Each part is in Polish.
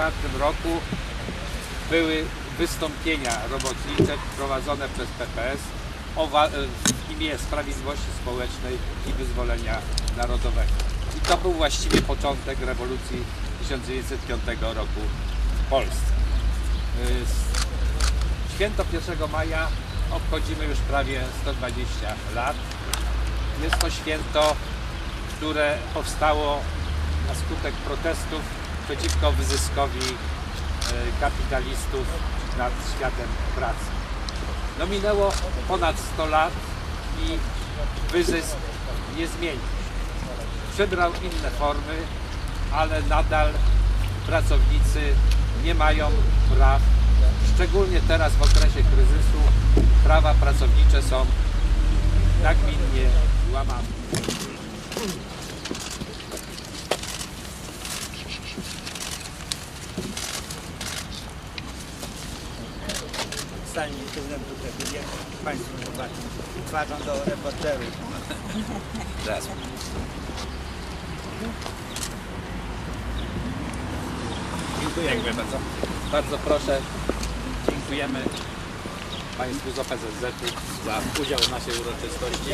1944 roku były wystąpienia robotnicze prowadzone przez PPS wa- w imię sprawiedliwości społecznej i wyzwolenia narodowego. I to był właściwie początek rewolucji 1905 roku w Polsce. S- Święto 1 maja obchodzimy już prawie 120 lat. Jest to święto, które powstało na skutek protestów przeciwko wyzyskowi e, kapitalistów nad światem pracy. No minęło ponad 100 lat i wyzysk nie zmienił. Przybrał inne formy, ale nadal pracownicy nie mają praw, szczególnie teraz w okresie kryzysu, prawa pracownicze są nagminnie łamane. Stańmy tyłem tutaj, gdzie Państwo zobaczą. Twarzą do reporterów. Teraz. Dziękuję bardzo. Bardzo proszę, dziękujemy Państwu z OPZZ-u za udział w naszej uroczystości.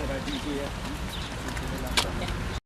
that I do here. Okay.